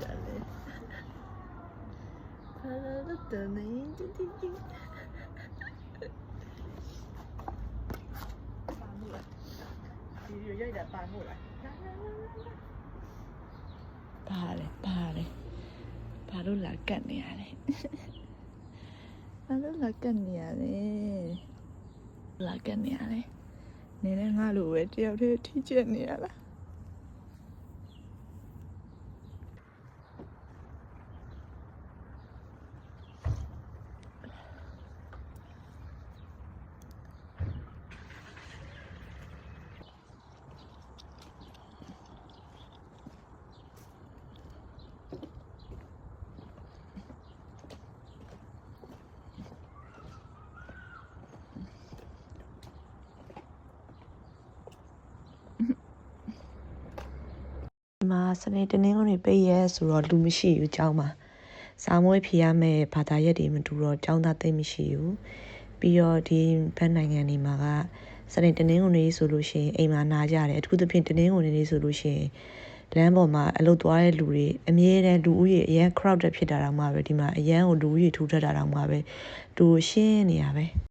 ဘာလာလို့တာလဲဘာလာလို့တာနေတီတီတီပါမှုလားဒီလိုရိုက်တာပါမှုလားဘာလဲဘာလဲဘာလို့လာကတ်နေရလဲဘာလို့လာကတ်နေရလဲလာကတ်နေရလဲနင်းနဲ့ငါလိုပဲတယောက်တည်းထိကျက်နေရလား မှာစနေတနင်္ဂနွေပိတ်ရဲဆိုတော့လူမရှိဘူးကျောင်းမှာစာမွေးဖြေရမယ်ဘာသာရက်တွေမတူတော့ကျောင်းသားသိမ့်မရှိဘူးပြီးတော့ဒီဘက်နိုင်ငံတွေမှာကစနေတနင်္ဂနွေဆိုလို့ရှိရင်အိမ်မှာနာကြတယ်အထူးသဖြင့်တနင်္ဂနွေနေ့ဆိုလို့ရှိရင်လမ်းပေါ်မှာအလုပ်သွားတဲ့လူတွေအမြဲတမ်းလူဦးရေအရန် crowded ဖြစ်တာတော့မှပဲဒီမှာအရန်ကိုလူဦးရေထူထပ်တာတော့မှပဲတူရှင်းနေရပဲ